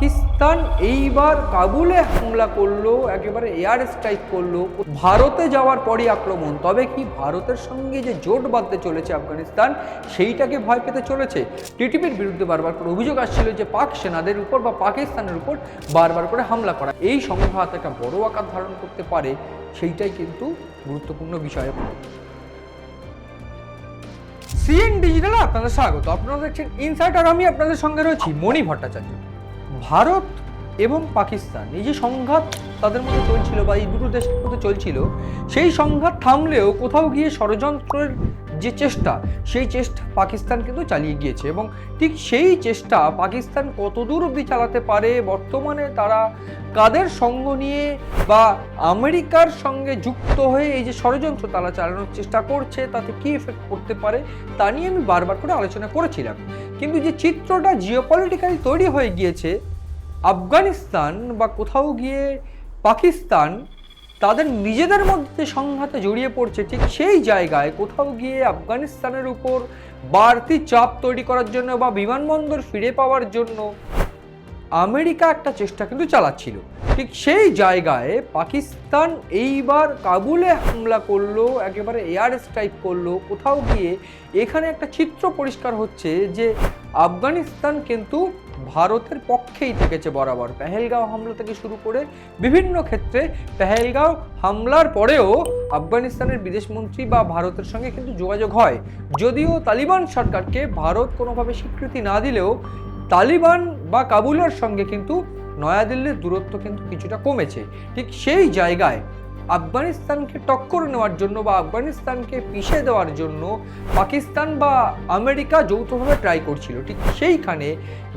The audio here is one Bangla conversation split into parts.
পাকিস্তান এইবার কাবুলে হামলা করল, একেবারে এয়ার স্ট্রাইক করল। ভারতে যাওয়ার পরই আক্রমণ। তবে কি ভারতের সঙ্গে যে জোট বাঁধতে চলেছে আফগানিস্তান, সেইটাকে ভয় পেতে চলেছে? টিটিপির বিরুদ্ধে বারবার করে অভিযোগ আসছিল যে পাক সেনাদের উপর বা পাকিস্তানের উপর বারবার করে হামলা করা। এই সংঘাত একটা বড় আকার ধারণ করতে পারে, সেইটাই কিন্তু গুরুত্বপূর্ণ বিষয়। সিএন ডিজিটালে আপনাদের স্বাগত। আপনারা দেখছেন ইনসাইট আর আমি আপনাদের সঙ্গে রয়েছি মণি ভট্টাচার্য। ভারত এবং পাকিস্তান, এই যে সংঘাত তাদের মধ্যে চলছিল বা এই দুটো দেশের মধ্যে চলছিল, সেই সংঘাত থামলেও কোথাও গিয়ে ষড়যন্ত্রের যে চেষ্টা, সেই চেষ্টা পাকিস্তান কিন্তু চালিয়ে গিয়েছে এবং ঠিক সেই চেষ্টা পাকিস্তান কতদূর অবধি চালাতে পারে, বর্তমানে তারা কাদের সঙ্গ নিয়ে বা আমেরিকার সঙ্গে যুক্ত হয়ে এই যে ষড়যন্ত্র তারা চালানোর চেষ্টা করছে, তাতে কি এফেক্ট করতে পারে, তা নিয়ে আমি বারবার করে আলোচনা করেছিলাম। কিন্তু যে চিত্রটা জিওপলিটিক্যালি তৈরি হয়ে গিয়েছে, আফগানিস্তান বা কোথাও গিয়ে পাকিস্তান তাদের নিজেদের মধ্যে সংঘাতে জড়িয়ে পড়ছে ঠিক সেই জায়গায়। কোথাও গিয়ে আফগানিস্তানের উপর বাড়তি চাপ তৈরি করার জন্য বা বিমানবন্দর ফিরে পাওয়ার জন্য আমেরিকা একটা চেষ্টা কিন্তু চালাচ্ছিল। ঠিক সেই জায়গায় পাকিস্তান এইবার কাবুলে হামলা করল, একেবারে এয়ার স্ট্রাইক করল। কোথাও গিয়ে এখানে একটা চিত্র পরিষ্কার হচ্ছে যে আফগানিস্তান কিন্তু ভারতের পক্ষেই থেকেছে বরাবর। পেহেলগাঁও হামলা থেকে শুরু করে বিভিন্ন ক্ষেত্রে পেহেলগাঁও হামলার পরেও আফগানিস্তানের বিদেশমন্ত্রী বা ভারতের সঙ্গে কিন্তু যোগাযোগ হয়। যদিও তালিবান সরকারকে ভারত কোনোভাবে স্বীকৃতি না দিলেও তালিবান বা কাবুলের সঙ্গে কিন্তু নয়াদিল্লির দূরত্ব কিন্তু কিছুটা কমেছে। ঠিক সেই জায়গায় আফগানিস্তানকে টক্কর নেওয়ার জন্য বা আফগানিস্তানকে পিষে দেওয়ার জন্য পাকিস্তান বা আমেরিকা যৌথভাবে ট্রাই করছিল। ঠিক সেইখানে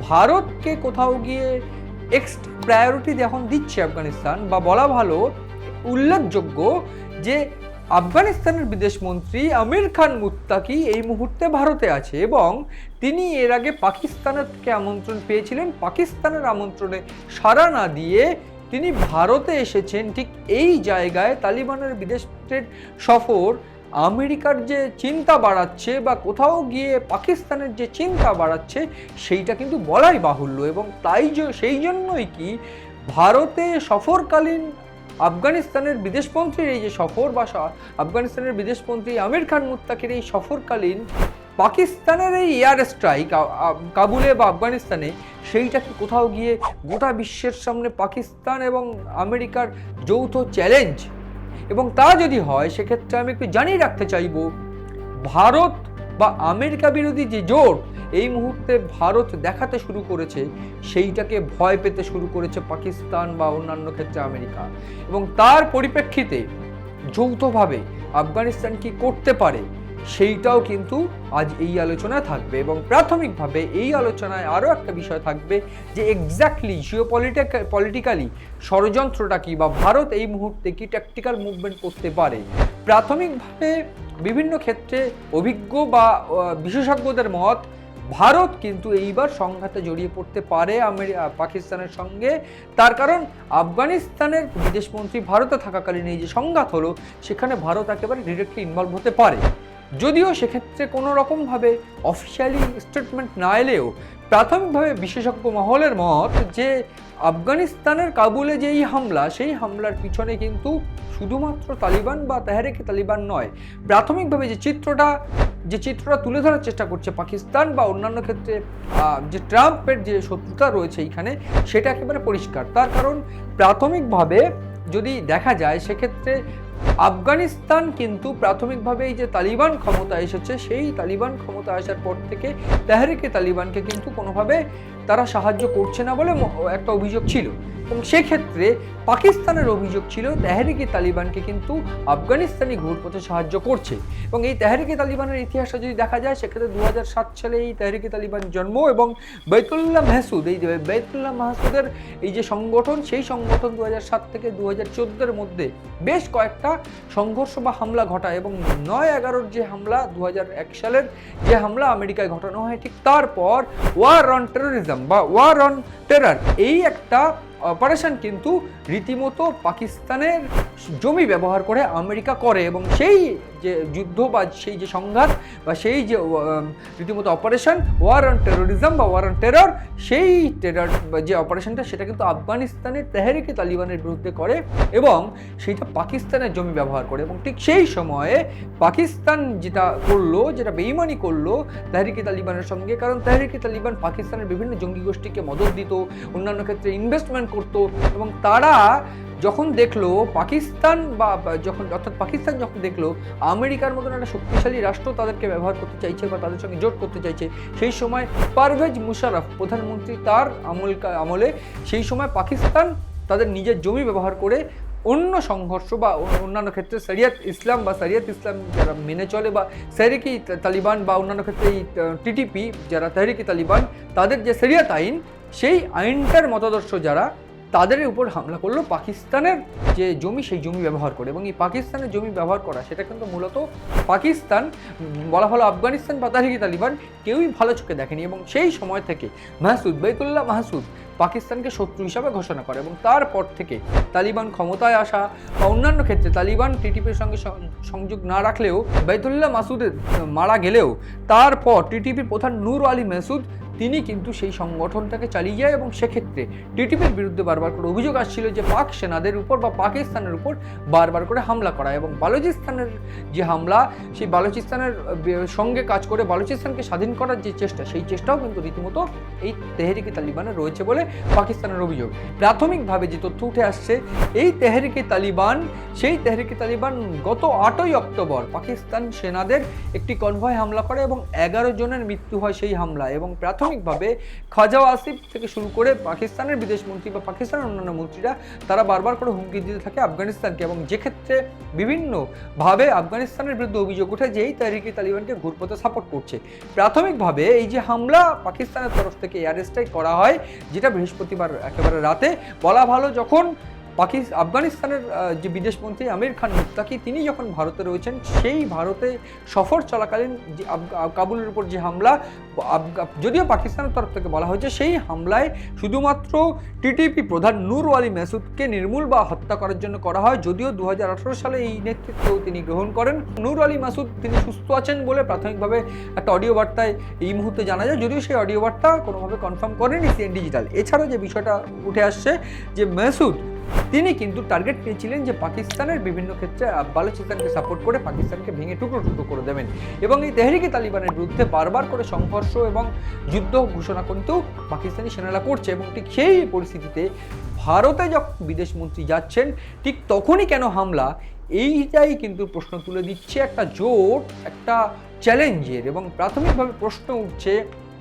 ভারতকে কোথাও গিয়ে এক্সট্রা প্রায়োরিটি এখন দিচ্ছে আফগানিস্তান বা বলা ভালো উল্লেখযোগ্য যে আফগানিস্তানের বিদেশমন্ত্রী আমির খান মুত্তাকি এই মুহূর্তে ভারতে আছে এবং তিনি এর আগে পাকিস্তানের থেকে আমন্ত্রণ পেয়েছিলেন। পাকিস্তানের আমন্ত্রণে সাড়া না দিয়ে তিনি ভারতে এসেছেন ঠিক এই জায়গায় তালিবানের বিদেশের সফর আমেরিকার যে চিন্তা বাড়াচ্ছে বা কোথাও গিয়ে পাকিস্তানের যে চিন্তা বাড়াচ্ছে, সেইটা কিন্তু বলাই বাহুল্য এবং তাই সেই জন্যই কি ভারতে সফরকালীন আফগানিস্তানের বিদেশমন্ত্রীর এই যে সফর বা আফগানিস্তানের বিদেশমন্ত্রী আমির খান মুত্তাকের এই সফরকালীন পাকিস্তানের এই এয়ার স্ট্রাইক কাবুলে বা আফগানিস্তানে, সেইটা কি কোথাও গিয়ে গোটা বিশ্বের সামনে পাকিস্তান এবং আমেরিকার যৌথ চ্যালেঞ্জ এবং তা যদি হয়, সেক্ষেত্রে আমি একটু জানিয়ে রাখতে চাইব, ভারত বা আমেরিকা বিরোধী যে জোট, এই মুহূর্তে ভারত দেখাতে শুরু করেছে, সেইটাকে ভয় পেতে শুরু করেছে পাকিস্তান বা অন্যান্য ক্ষেত্রে আমেরিকা। এবং তার পরিপ্রেক্ষিতে যৌথভাবে আফগানিস্তান কি করতে পারে? সেইটাও কিন্তু আজ এই আলোচনায় থাকবে এবং প্রাথমিকভাবে এই আলোচনায় আরও একটা বিষয় থাকবে যে এক্স্যাক্টলি জিও পলিটিক্যালি ষড়যন্ত্রটা কী বা ভারত এই মুহূর্তে কি ট্যাকটিক্যাল মুভমেন্ট করতে পারে? প্রাথমিকভাবে বিভিন্ন ক্ষেত্রে অভিজ্ঞ বা বিশেষজ্ঞদের মত ভারত কিন্তু এইবার সংঘাতে জড়িয়ে পড়তে পারে পাকিস্তানের সঙ্গে। তার কারণ আফগানিস্তানের বিদেশমন্ত্রী ভারতে থাকাকালীন এই যে সংঘাত হলো, সেখানে ভারত একেবারে ডিরেক্টলি ইনভলভ হতে পারে। যদিও সেক্ষেত্রে কোনো রকমভাবে অফিসিয়ালি স্টেটমেন্ট না এলেও প্রাথমিকভাবে বিশেষজ্ঞ মহলের মত যে আফগানিস্তানের কাবুলে যেই হামলা, সেই হামলার পিছনে কিন্তু শুধুমাত্র তালিবান বা তেহরিকে তালিবান নয়, প্রাথমিকভাবে যে চিত্রটা যে চিত্রটা তুলে ধরার চেষ্টা করছে পাকিস্তান বা অন্যান্য ক্ষেত্রে যে ট্রাম্পের যে শত্রুতা রয়েছে এইখানে, সেটা একেবারে পরিষ্কার। তার কারণ প্রাথমিকভাবে যদি দেখা যায়, সেক্ষেত্রে আফগানিস্তান কিন্তু প্রাথমিকভাবে এই যে তালিবান ক্ষমতা এসেছে, সেই তালিবান ক্ষমতা আসার পর থেকে তেহরিকে তালিবানকে কিন্তু কোনোভাবে তারা সাহায্য করছে না বলে একটা অভিযোগ ছিল। এবং সেক্ষেত্রে পাকিস্তানের অভিযোগ ছিল, তেহরিকে তালিবানকে কিন্তু আফগানিস্তানি ঘুরপথে সাহায্য করছে। এবং এই তেহরিকে তালিবানের ইতিহাসটা যদি দেখা যায়, সেক্ষেত্রে দু সাত সালে এই তেহরিকে তালিবান জন্ম এবং বেতুল্লাহ মেহসুদ, এই যে বেতুল্লাহ মাহসুদের এই যে সংগঠন, সেই সংগঠন দু সাত থেকে দু হাজার মধ্যে বেশ কয়েকটা সংঘর্ষ বা হামলা ঘটায় এবং নয় এগারোর যে হামলা দু সালের যে হামলা আমেরিকায় ঘটানো হয়, ঠিক তারপর ওয়ার অন টেরোরিজম বা ওয়ার অন টেরার এই একটা অপারেশন কিন্তু রীতিমতো পাকিস্তানের জমি ব্যবহার করে আমেরিকা করে এবং সেই যে যুদ্ধ বা সেই যে সংঘাত বা সেই যে রীতিমতো অপারেশন ওয়ার অন টেরোরিজম বা ওয়ার অন টেরর সেই টেরর যে অপারেশনটা সেটা কিন্তু আফগানিস্তানের তেহরিকে তালিবানের বিরুদ্ধে করে এবং সেইটা পাকিস্তানের জমি ব্যবহার করে এবং ঠিক সেই সময়ে পাকিস্তান যেটা করল, যেটা বেইমানি করল তেহরিকে তালিবানের সঙ্গে, কারণ তেহরিকে তালিবান পাকিস্তানের বিভিন্ন জঙ্গি গোষ্ঠীকে মদত দিত, অন্যান্য ক্ষেত্রে ইনভেস্টমেন্ট করতো এবং তারা যখন দেখল পাকিস্তান বা যখন, অর্থাৎ পাকিস্তান যখন দেখল, আমেরিকার মতন একটা শক্তিশালী রাষ্ট্র তাদেরকে ব্যবহার করতে চাইছে বা তাদের সঙ্গে জোট করতে চাইছে, সেই সময় পারভেজ মুশারফ, প্রধানমন্ত্রী তার আমল, আমলে সেই সময় পাকিস্তান তাদের নিজের জমি ব্যবহার করে অন্য সংঘর্ষ বা অন্যান্য ক্ষেত্রে শরিয়ত ইসলাম বা শরিয়ত ইসলাম যারা মেনে চলে বা সেরিকি তালিবান বা অন্যান্য ক্ষেত্রে এই টিটিপি যারা তেহরিকি তালিবান, তাদের যে শরিয়ত আইন, সেই আইনটার মতাদর্শ যারা তাদের উপর হামলা করল পাকিস্তানের যে জমি, সেই জমি ব্যবহার করে। এবং এই পাকিস্তানের জমি ব্যবহার করা, সেটা কিন্তু মূলত পাকিস্তান বলা হলো আফগানিস্তান বা তাহরিকি তালিবান কেউই ভালো চোখে দেখেনি। এবং সেই সময় থেকে মাহসুদ বাইতুল্লাহ মাহসুদ পাকিস্তানকে শত্রু হিসাবে ঘোষণা করে এবং তারপর থেকে তালিবান ক্ষমতায় আসা বা অন্যান্য ক্ষেত্রে তালিবান টিটিপির সঙ্গে সংযোগ না রাখলেও বাইতুল্লাহ মাসুদের মারা গেলেও তারপর টিটিপির প্রধান নূর আলী মাসুদ তিনি কিন্তু সেই সংগঠনটাকে চালিয়ে যায় এবং সেক্ষেত্রে টিটিপির বিরুদ্ধে বারবার করে অভিযোগ আসছিল যে পাক সেনাদের উপর বা পাকিস্তানের উপর বারবার করে হামলা করা এবং বালুচিস্তানের যে হামলা, সেই বালুচিস্তানের সঙ্গে কাজ করে বালুচিস্তানকে স্বাধীন করার যে চেষ্টা, সেই চেষ্টাও কিন্তু রীতিমতো এই তেহরিকে তালিবানের রয়েছে বলে পাকিস্তানের অভিযোগ। প্রাথমিকভাবে যে তথ্য উঠে আসছে, এই তেহরিকে তালিবান, সেই তেহরিকে তালিবান গত আটই অক্টোবর পাকিস্তান সেনাদের একটি কনভয় হামলা করে এবং এগারো জনের মৃত্যু হয় সেই হামলা এবং প্রাথমিকভাবে খাজা আসিফ থেকে শুরু করে পাকিস্তানের বিদেশ মন্ত্রী বা পাকিস্তানের অন্যান্য মন্ত্রীরা, তারা বারবার করে হুমকি দিতে থাকে আফগানিস্তানকে এবং যে ক্ষেত্রে বিভিন্নভাবে আফগানিস্তানের বিরুদ্ধে অভিযোগ ওঠে যে এই তাহরিকে তালিবানকে ঘুরপথে সাপোর্ট করছে। প্রাথমিকভাবে এই যে হামলা পাকিস্তানের তরফ থেকে এয়ার স্ট্রাইক করা হয়, যেটা বৃহস্পতিবার একেবারে রাতে। বলা ভালো যখন পাকিস, আফগানিস্তানের যে বিদেশমন্ত্রী আমির খান মুত্তাকি, তিনি যখন ভারতে রয়েছেন, সেই ভারতে সফর চলাকালীন যে কাবুলের উপর যে হামলা যদিও পাকিস্তানের তরফ থেকে বলা হয়েছে, সেই হামলায় শুধুমাত্র টিটিপি প্রধান নূর আলী মেসুদকে নির্মূল বা হত্যা করার জন্য করা হয়, যদিও দু হাজার আঠারো সালে এই নেতৃত্ব তিনি গ্রহণ করেন। নূর আলী মাসুদ, তিনি সুস্থ আছেন বলে প্রাথমিকভাবে একটা অডিও বার্তায় এই মুহূর্তে জানা যায়, যদিও সেই অডিও বার্তা কোনোভাবে কনফার্ম করেনি সিএন ডিজিটাল। এছাড়াও যে বিষয়টা উঠে আসছে, যে মেসুদ তিনি কিন্তু টার্গেট পেয়েছিলেন যে পাকিস্তানের বিভিন্ন ক্ষেত্রে বালুচিস্তানকে সাপোর্ট করে পাকিস্তানকে ভেঙে টুকরো টুকরো করে দেবেন। এবং এই তেহরিকে তালিবানের বিরুদ্ধে বারবার করে সংঘর্ষ এবং যুদ্ধ ঘোষণা কিন্তু পাকিস্তানি সেনারা করছে এবং ঠিক সেই পরিস্থিতিতে ভারতে যখন বিদেশমন্ত্রী যাচ্ছেন, ঠিক তখনই কেন হামলা? এইটাই কিন্তু প্রশ্ন তুলে দিচ্ছে একটা জোট, একটা চ্যালেঞ্জের এবং প্রাথমিকভাবে প্রশ্ন উঠছে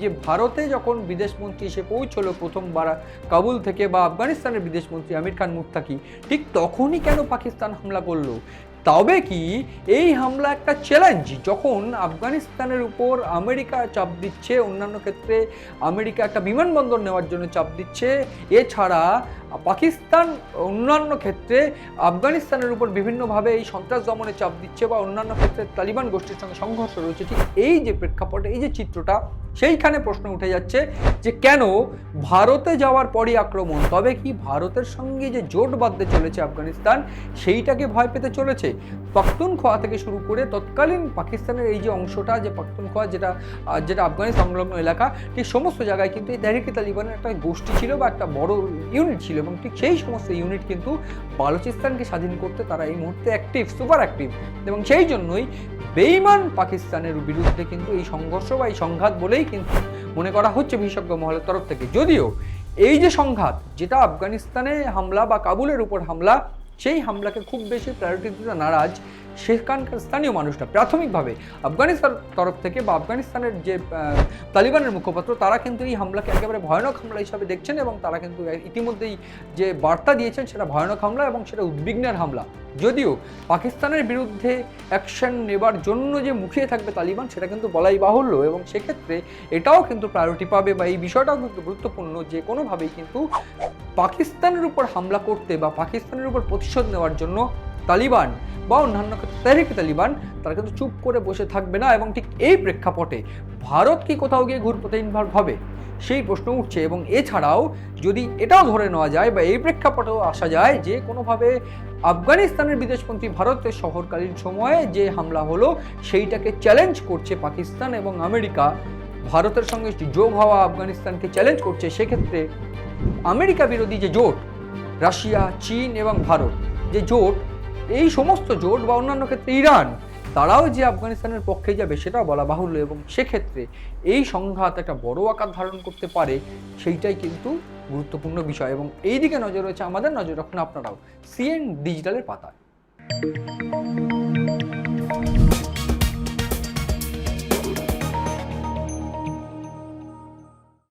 যে ভারতে যখন বিদেশমন্ত্রী এসে পৌঁছলো প্রথমবার কাবুল থেকে বা আফগানিস্তানের বিদেশমন্ত্রী আমির খান মুত্তাকি ঠিক তখনই কেন পাকিস্তান হামলা করল? তবে কি এই হামলা একটা চ্যালেঞ্জ যখন আফগানিস্তানের উপর আমেরিকা চাপ দিচ্ছে, অন্যান্য ক্ষেত্রে আমেরিকা একটা বিমানবন্দর নেওয়ার জন্য চাপ দিচ্ছে, এছাড়া পাকিস্তান অন্যান্য ক্ষেত্রে আফগানিস্তানের উপর বিভিন্নভাবে এই সন্ত্রাস দমনে চাপ দিচ্ছে বা অন্যান্য ক্ষেত্রে তালিবান গোষ্ঠীর সঙ্গে সংঘর্ষ রয়েছে, ঠিক এই যে প্রেক্ষাপটে, এই যে চিত্রটা সেইখানে প্রশ্ন উঠে যাচ্ছে যে কেন ভারতে যাওয়ার পরই আক্রমণ? তবে কি ভারতের সঙ্গে যে জোট বাঁধতে চলেছে আফগানিস্তান, সেইটাকে ভয় পেতে চলেছে? পাখতুনখোয়া থেকে শুরু করে তৎকালীন পাকিস্তানের এই যে অংশটা, যে পাখতুনখোয়া যেটা যেটা আফগানিস্তান সংলগ্ন এলাকা, ঠিক সমস্ত জায়গায় কিন্তু এই তেহরিকে তালিবানের একটা গোষ্ঠী ছিল বা একটা বড় ইউনিট ছিল এবং ঠিক সেই সমস্ত ইউনিট কিন্তু বালুচিস্তানকে স্বাধীন করতে তারা এই মুহূর্তে অ্যাক্টিভ সুপার অ্যাক্টিভ এবং সেই জন্যই বেইমান পাকিস্তানের বিরুদ্ধে কিন্তু এই সংঘর্ষ বা এই সংঘাত বলেই কিন্তু মনে করা হচ্ছে বিশেষজ্ঞ মহলের তরফ থেকে। যদিও এই যে সংঘাত, যেটা আফগানিস্তানে হামলা বা কাবুলের উপর হামলা, সেই হামলাকে খুব বেশি প্রায়োরিটি দিতে নারাজ সেখানকার স্থানীয় মানুষরা প্রাথমিকভাবে আফগানিস্তান তরফ থেকে বা আফগানিস্তানের যে তালিবানের মুখপাত্র, তারা কিন্তু এই হামলাকে একেবারে ভয়ানক হামলা হিসাবে দেখছেন এবং তারা কিন্তু ইতিমধ্যেই যে বার্তা দিয়েছেন সেটা ভয়ানক হামলা এবং সেটা উদ্বিগ্নের হামলা। যদিও পাকিস্তানের বিরুদ্ধে অ্যাকশন নেবার জন্য যে মুখিয়ে থাকবে তালিবান, সেটা কিন্তু বলাই বাহুল্য এবং সেক্ষেত্রে এটাও কিন্তু প্রায়োরিটি পাবে বা এই বিষয়টাও কিন্তু গুরুত্বপূর্ণ যে কোনোভাবেই কিন্তু পাকিস্তানের উপর হামলা করতে বা পাকিস্তানের উপর প্রতিশোধ নেওয়ার জন্য তালিবান বা অন্যান্য তেহরিক তালিবান, তারা কিন্তু চুপ করে বসে থাকবে না এবং ঠিক এই প্রেক্ষাপটে ভারত কি কোথাও গিয়ে ঘুরপথে ইনভলভ হবে? সেই প্রশ্ন উঠছে এবং এছাড়াও যদি এটাও ধরে নেওয়া যায় বা এই প্রেক্ষাপটেও আসা যায় যে কোনোভাবে আফগানিস্তানের বিদেশমন্ত্রী ভারতের শহরকালীন সময়ে যে হামলা হলো, সেইটাকে চ্যালেঞ্জ করছে পাকিস্তান এবং আমেরিকা, ভারতের সঙ্গে যোগ হওয়া আফগানিস্তানকে চ্যালেঞ্জ করছে, সেক্ষেত্রে আমেরিকা বিরোধী যে জোট, রাশিয়া, চীন এবং ভারত, যে জোট এই সমস্ত জোট বা অন্যান্য ক্ষেত্রে ইরান, তারাও যে আফগানিস্তানের পক্ষে যাবে সেটাও বলা বাহুল্য এবং সেক্ষেত্রে এই সংঘাত একটা বড় আকার ধারণ করতে পারে, সেইটাই কিন্তু গুরুত্বপূর্ণ বিষয় এবং এই দিকে নজর রয়েছে আমাদের নজর রাখুন আপনারাও সিএন ডিজিটালের পাতায়।